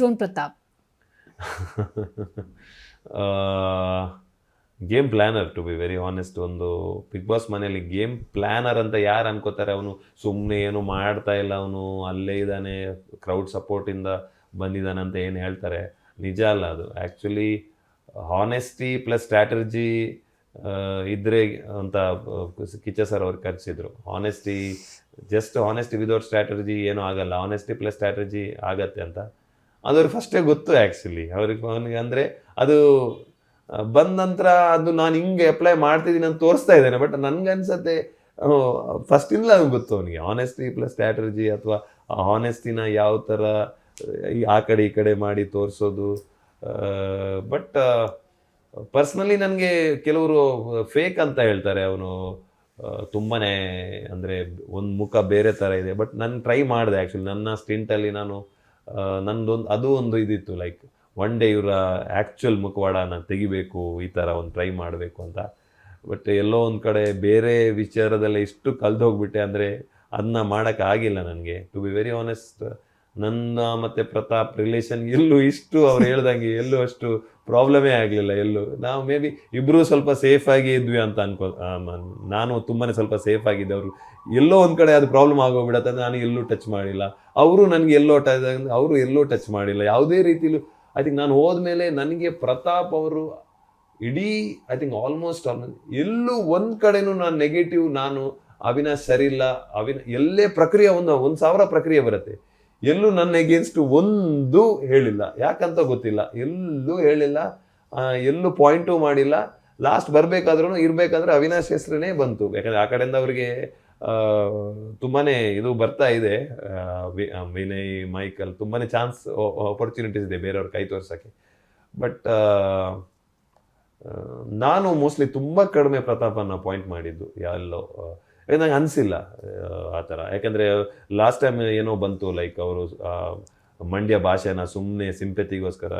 Drone Prathap game planner to be very honest ಒಂದು Bigg Boss ಮನೆಯಲ್ಲಿ game planner ಅಂತ ಯಾರು ಅನ್ಕೋತಾರೆ? ಅವನು ಸುಮ್ಮನೆ ಏನು ಮಾಡ್ತಾ ಇಲ್ಲ. ಅವನು ಅಲ್ಲೇ ಇದ್ದಾನೆ ಕ್ರೌಡ್ ಸಪೋರ್ಟಿಂದ ಬಂದಿದ್ದಾನೆ ಅಂತ ಏನು ಹೇಳ್ತಾರೆ? ನಿಜ ಅಲ್ಲ ಅದು. ಆ್ಯಕ್ಚುಲಿ ಹಾನೆಸ್ಟಿ ಪ್ಲಸ್ ಸ್ಟ್ರಾಟರ್ಜಿ ಇದ್ರೆ ಅಂತ ಕಿಚ್ಚ ಸರ್ ಅವ್ರು ಕರೆಸಿದ್ರು. Honesty just honesty without strategy ಏನೂ ಆಗಲ್ಲ. ಹಾನೆಸ್ಟಿ ಪ್ಲಸ್ ಸ್ಟ್ರಾಟರ್ಜಿ ಆಗತ್ತೆ ಅಂತ. ಅದು ಅವ್ರಿಗೆ ಫಸ್ಟೇ ಗೊತ್ತು ಆ್ಯಕ್ಚುಲಿ ಅವ್ರಿಗೆ ಅವನಿಗೆ ಅಂದರೆ ಅದು ಬಂದ ನಂತರ ಅದು ನಾನು ಹಿಂಗೆ ಅಪ್ಲೈ ಮಾಡ್ತಿದ್ದೀನಿ ಅಂತ ತೋರಿಸ್ತಾ ಇದ್ದೇನೆ. ಬಟ್ ನನ್ಗನ್ಸತ್ತೆ ಫಸ್ಟಿಂದಲೇ ಅವ್ನಿಗೆ ಗೊತ್ತು ಅವನಿಗೆ. ಆನೆಸ್ಟಿ ಪ್ಲಸ್ ಸ್ಟ್ರಾಟಜಿ ಅಥವಾ ಆನೆಸ್ಟಿನ ಯಾವ ಥರ ಆ ಕಡೆ ಈ ಕಡೆ ಮಾಡಿ ತೋರಿಸೋದು. ಬಟ್ ಪರ್ಸ್ನಲಿ ನನಗೆ ಕೆಲವರು ಫೇಕ್ ಅಂತ ಹೇಳ್ತಾರೆ. ಅವನು ತುಂಬಾ ಅಂದರೆ ಒಂದು ಮುಖ ಬೇರೆ ಥರ ಇದೆ. ಬಟ್ ನಾನು ಟ್ರೈ ಮಾಡಿದೆ ಆ್ಯಕ್ಚುಲಿ ನನ್ನ ಸ್ಟಿಂಟಲ್ಲಿ ನಾನು ನಂದೊಂದು ಅದು ಒಂದು ಇದಿತ್ತು ಲೈಕ್ ಒನ್ ಡೇ ಇವರ ಆ್ಯಕ್ಚುಯಲ್ ಮುಖವಾಡನ ತೆಗಿಬೇಕು, ಈ ಥರ ಒಂದು ಟ್ರೈ ಮಾಡಬೇಕು ಅಂತ. ಬಟ್ ಎಲ್ಲೋ ಒಂದು ಕಡೆ ಬೇರೆ ವಿಚಾರದಲ್ಲಿ ಇಷ್ಟು ಕಲ್ದೋಗ್ಬಿಟ್ಟೆ ಅಂದರೆ ಅದನ್ನ ಮಾಡೋಕ್ಕಾಗಿಲ್ಲ ನನಗೆ. ಟು ಬಿ ವೆರಿ ಆನೆಸ್ಟ್ ನನ್ನ ಮತ್ತು ಪ್ರತಾಪ್ ರಿಲೇಷನ್ ಎಲ್ಲೂ ಇಷ್ಟು ಅವ್ರು ಹೇಳ್ದಂಗೆ ಎಲ್ಲೂ ಅಷ್ಟು ಪ್ರಾಬ್ಲಮೇ ಆಗಲಿಲ್ಲ ಎಲ್ಲೂ. ನಾವು ಮೇ ಬಿ ಇಬ್ಬರೂ ಸ್ವಲ್ಪ ಸೇಫ್ ಆಗಿ ಇದ್ವಿ ಅಂತ ಅನ್ಕೋ ನಾನು ತುಂಬಾ ಸ್ವಲ್ಪ ಸೇಫ್ ಆಗಿದ್ದೆ. ಅವರು ಎಲ್ಲೋ ಒಂದು ಕಡೆ ಅದು ಪ್ರಾಬ್ಲಮ್ ಆಗೋಗ್ಬಿಡತ್ತೆ ನಾನು ಎಲ್ಲೂ ಟಚ್ ಮಾಡಿಲ್ಲ. ಅವರು ನನಗೆ ಎಲ್ಲೋ ಟ ಅವರು ಎಲ್ಲೂ ಟಚ್ ಮಾಡಿಲ್ಲ. ಯಾವುದೇ ರೀತಿಲೂ ಐ ಥಿಂಕ್ ನಾನು ಹೋದ್ಮೇಲೆ ನನಗೆ ಪ್ರತಾಪ್ ಅವರು ಇಡೀ ಐ ಥಿಂಕ್ ಆಲ್ಮೋಸ್ಟ್ ಎಲ್ಲೂ ಒಂದು ಕಡೆನೂ ನಾನು ನೆಗೆಟಿವ್ ನಾನು ಅವಿನಾಶ್ ಸರಿಯಿಲ್ಲ, ಅವಿನ ಎಲ್ಲೇ ಪ್ರಕ್ರಿಯೆ ಒಂದು ಒಂದು ಸಾವಿರ ಪ್ರಕ್ರಿಯೆ ಬರುತ್ತೆ. ಎಲ್ಲೂ ನನ್ನ ಎಗೇನ್ಸ್ಟ್ ಒಂದು ಹೇಳಿಲ್ಲ. ಯಾಕಂತ ಗೊತ್ತಿಲ್ಲ. ಎಲ್ಲೂ ಹೇಳಿಲ್ಲ. ಎಲ್ಲೂ ಪಾಯಿಂಟು ಮಾಡಿಲ್ಲ. ಲಾಸ್ಟ್ ಬರಬೇಕಾದ್ರೂ ಇರಬೇಕಂದ್ರೆ ಅವಿನಾಶ್ ಹೆಸರೇ ಬಂತು. ಯಾಕಂದ್ರೆ ಆ ಕಡೆಯಿಂದ ಅವರಿಗೆ ತುಂಬಾ ಇದು ಬರ್ತಾ ಇದೆ. ವಿನಯ್, ಮೈಕಲ್ ತುಂಬಾ ಚಾನ್ಸ್ ಅಪರ್ಚುನಿಟೀಸ್ ಇದೆ ಬೇರೆಯವ್ರ ಕೈ ತೋರ್ಸೋಕ್ಕೆ. ಬಟ್ ನಾನು ಮೋಸ್ಟ್ಲಿ ತುಂಬ ಕಡಿಮೆ ಪ್ರತಾಪನ ಪಾಯಿಂಟ್ ಮಾಡಿದ್ದು. ಎಲ್ಲೋ ನಂಗೆ ಅನಿಸಿಲ್ಲ, ಆ ಥರ. ಯಾಕಂದರೆ ಲಾಸ್ಟ್ ಟೈಮ್ ಏನೋ ಬಂತು ಲೈಕ್ ಅವರು ಮಂಡ್ಯ ಭಾಷೆನ ಸುಮ್ಮನೆ ಸಿಂಪತಿಗೋಸ್ಕರ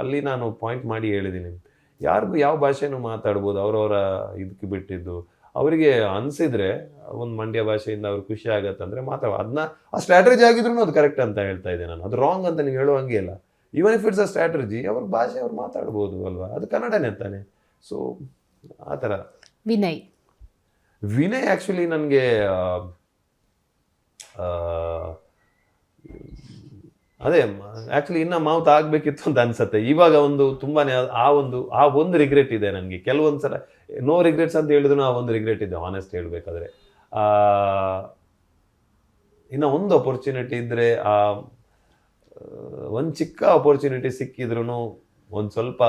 ಅಲ್ಲಿ ನಾನು ಪಾಯಿಂಟ್ ಮಾಡಿ ಹೇಳಿದ್ದೀನಿ ಯಾರಿಗೂ ಯಾವ ಭಾಷೆನೂ ಮಾತಾಡ್ಬೋದು, ಅವರವರ ಇದಕ್ಕೆ ಬಿಟ್ಟಿದ್ದು. ಅವರಿಗೆ ಅನಿಸಿದ್ರೆ ಒಂದು ಮಂಡ್ಯ ಭಾಷೆಯಿಂದ ಅವ್ರಿಗೆ ಖುಷಿ ಆಗತ್ತಂದ್ರೆ ಮಾತಾಡ ಅದನ್ನ ಆ ಸ್ಟ್ರಾಟಜಿ ಆಗಿದ್ರು ಅದು ಕರೆಕ್ಟ್ ಅಂತ ಹೇಳ್ತಾ ಇದ್ದೆ ನಾನು. ಅದು ರಾಂಗ್ ಅಂತ ನೀವು ಹೇಳೋ ಹಂಗೆ ಇಲ್ಲ. Even if it's a strategy ಅವ್ರ ಭಾಷೆ ಅವ್ರು ಮಾತಾಡ್ಬೋದು ಅಲ್ವಾ? ಅದು ಕನ್ನಡನೇ ತಾನೆ. ಸೊ ಆ ಥರ. ವಿನಯ್. ವಿನಯ್ ಆ್ಯಕ್ಚುಲಿ ನನಗೆ ಅದೇ ಆ್ಯಕ್ಚುಲಿ ಇನ್ನ ಮೌತ್ ಆಗಬೇಕಿತ್ತು ಅಂತ ಅನ್ಸುತ್ತೆ. ಇವಾಗ ಒಂದು ತುಂಬಾ ಆ ಒಂದು ಆ ಒಂದು ರಿಗ್ರೆಟ್ ಇದೆ ನನಗೆ. ಕೆಲವೊಂದು ಸಲ ನೋ ರಿಗ್ರೆಟ್ಸ್ ಅಂತ ಹೇಳಿದ್ರು ಆ ಒಂದು ರಿಗ್ರೆಟ್ ಇದೆ ಆನೆಸ್ಟ್ ಹೇಳಬೇಕಾದ್ರೆ. ಇನ್ನು ಇನ್ನ ಒಂದು ಅಪರ್ಚುನಿಟಿ ಇದ್ದರೆ ಆ ಒಂದು ಚಿಕ್ಕ ಅಪರ್ಚುನಿಟಿ ಸಿಕ್ಕಿದ್ರು ಒಂದು ಸ್ವಲ್ಪ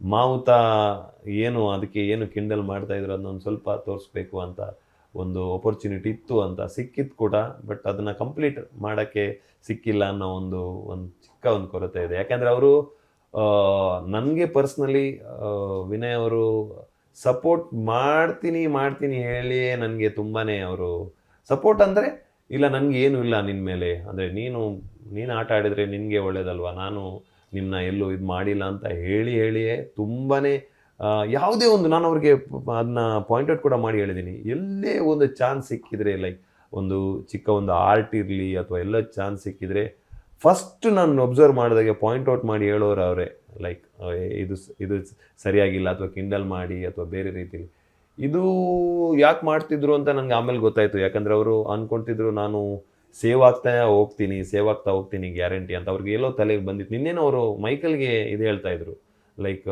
ಮಾವುತ ಏನು ಅದಕ್ಕೆ ಏನು ಕಿಂಡಲ್ ಮಾಡ್ತಾ ಇದ್ರು ಅದನ್ನೊಂದು ಸ್ವಲ್ಪ ತೋರಿಸ್ಬೇಕು ಅಂತ ಒಂದು ಅಪರ್ಚುನಿಟಿ ಇತ್ತು ಅಂತ. ಸಿಕ್ಕಿತ್ತು ಕೂಡ ಬಟ್ ಅದನ್ನು ಕಂಪ್ಲೀಟ್ ಮಾಡೋಕ್ಕೆ ಸಿಕ್ಕಿಲ್ಲ ಅನ್ನೋ ಒಂದು ಒಂದು ಚಿಕ್ಕ ಒಂದು ಕೊರತೆ ಇದೆ. ಯಾಕೆಂದರೆ ಅವರು ನನಗೆ ಪರ್ಸ್ನಲಿ ವಿನಯ್ ಅವರು ಸಪೋರ್ಟ್ ಮಾಡ್ತೀನಿ ಮಾಡ್ತೀನಿ ಹೇಳಿ ನನಗೆ ತುಂಬಾ ಅವರು ಸಪೋರ್ಟ್ ಅಂದರೆ, ಇಲ್ಲ ನನಗೆ ಏನು ಇಲ್ಲ ನಿನ್ನ ಮೇಲೆ. ಅಂದರೆ ನೀನು ನೀನು ಆಟ ಆಡಿದರೆ ನಿನಗೆ ಒಳ್ಳೇದಲ್ವ? ನಾನು ನಿಮ್ಮನ್ನ ಎಲ್ಲೂ ಇದು ಮಾಡಿಲ್ಲ ಅಂತ ಹೇಳಿ ಹೇಳಿಯೇ ತುಂಬಾ ಯಾವುದೇ ಒಂದು ನಾನು ಅವ್ರಿಗೆ ಅದನ್ನ ಪಾಯಿಂಟ್ ಔಟ್ ಕೂಡ ಮಾಡಿ ಹೇಳಿದ್ದೀನಿ ಎಲ್ಲೇ ಒಂದು ಚಾನ್ಸ್ ಸಿಕ್ಕಿದ್ರೆ ಲೈಕ್ ಒಂದು ಚಿಕ್ಕ ಒಂದು ಆರ್ಟ್ ಇರಲಿ ಅಥವಾ ಎಲ್ಲ ಚಾನ್ಸ್ ಸಿಕ್ಕಿದ್ರೆ ಫಸ್ಟ್ ನಾನು ಒಬ್ಸರ್ವ್ ಮಾಡಿದಾಗೆ ಪಾಯಿಂಟ್ ಔಟ್ ಮಾಡಿ ಹೇಳೋರು ಅವರೇ. ಲೈಕ್ ಇದು ಇದು ಸರಿಯಾಗಿಲ್ಲ ಅಥವಾ ಕಿಂಡಲ್ ಮಾಡಿ ಅಥವಾ ಬೇರೆ ರೀತಿಲಿ. ಇದು ಯಾಕೆ ಮಾಡ್ತಿದ್ರು ಅಂತ ನನಗೆ ಆಮೇಲೆ ಗೊತ್ತಾಯಿತು. ಯಾಕಂದರೆ ಅವರು ಅಂದ್ಕೊಳ್ತಿದ್ರು ನಾನು ಸೇವ್ ಆಗ್ತಾ ಹೋಗ್ತೀನಿ ಸೇವ್ ಆಗ್ತಾ ಹೋಗ್ತೀನಿ ಗ್ಯಾರಂಟಿ ಅಂತ ಅವ್ರಿಗೆ ಎಲ್ಲೋ ತಲೆಗೆ ಬಂದಿತ್ತು. ನಿನ್ನೇನೋ ಅವರು ಮೈಕಲ್ಗೆ ಇದು ಹೇಳ್ತಾ ಇದ್ರು ಲೈಕ್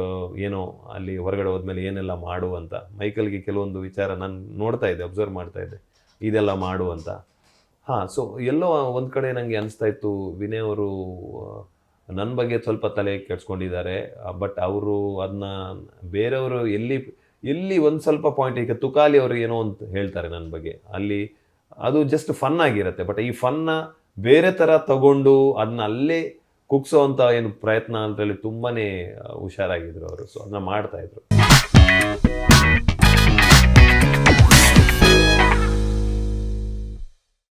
ಏನೋ ಅಲ್ಲಿ ಹೊರಗಡೆ ಹೋದ್ಮೇಲೆ ಏನೆಲ್ಲ ಮಾಡು ಅಂತ. ಮೈಕಲ್ಗೆ ಕೆಲವೊಂದು ವಿಚಾರ ನಾನು ನೋಡ್ತಾ ಇದ್ದೆ ಅಬ್ಸರ್ವ್ ಮಾಡ್ತಾ ಇದ್ದೆ, ಇದೆಲ್ಲ ಮಾಡು ಅಂತ. ಹಾಂ ಸೊ ಎಲ್ಲೋ ಒಂದು ಕಡೆ ನನಗೆ ಅನಿಸ್ತಾ ಇತ್ತು, ವಿನಯ್ ಅವರು ನನ್ನ ಬಗ್ಗೆ ಸ್ವಲ್ಪ ತಲೆ ಕೆಡ್ಸ್ಕೊಂಡಿದ್ದಾರೆ ಬಟ್ ಅವರು ಅದನ್ನ ಬೇರೆಯವರು ಎಲ್ಲಿ ಎಲ್ಲಿ ಒಂದು ಸ್ವಲ್ಪ ಪಾಯಿಂಟ್ ಈಗ ತುಕಾಲಿ ಅವರು ಏನೋ ಅಂತ ಹೇಳ್ತಾರೆ ನನ್ನ ಬಗ್ಗೆ. ಅಲ್ಲಿ ಅದು ಜಸ್ಟ್ ಫನ್ ಆಗಿರುತ್ತೆ. ಬಟ್ ಈ ಫನ್ನ ಬೇರೆ ಥರ ತಗೊಂಡು ಅದನ್ನ ಅಲ್ಲೇ ಕುಗ್ಸೋ ಅಂತ ಏನು ಪ್ರಯತ್ನ ಅದರಲ್ಲಿ ತುಂಬಾನೇ ಆ, ಹುಷಾರಾಗಿದ್ರು ಅವರು. ಸೊ ಅದನ್ನ ಮಾಡ್ತಾ ಇದ್ರು.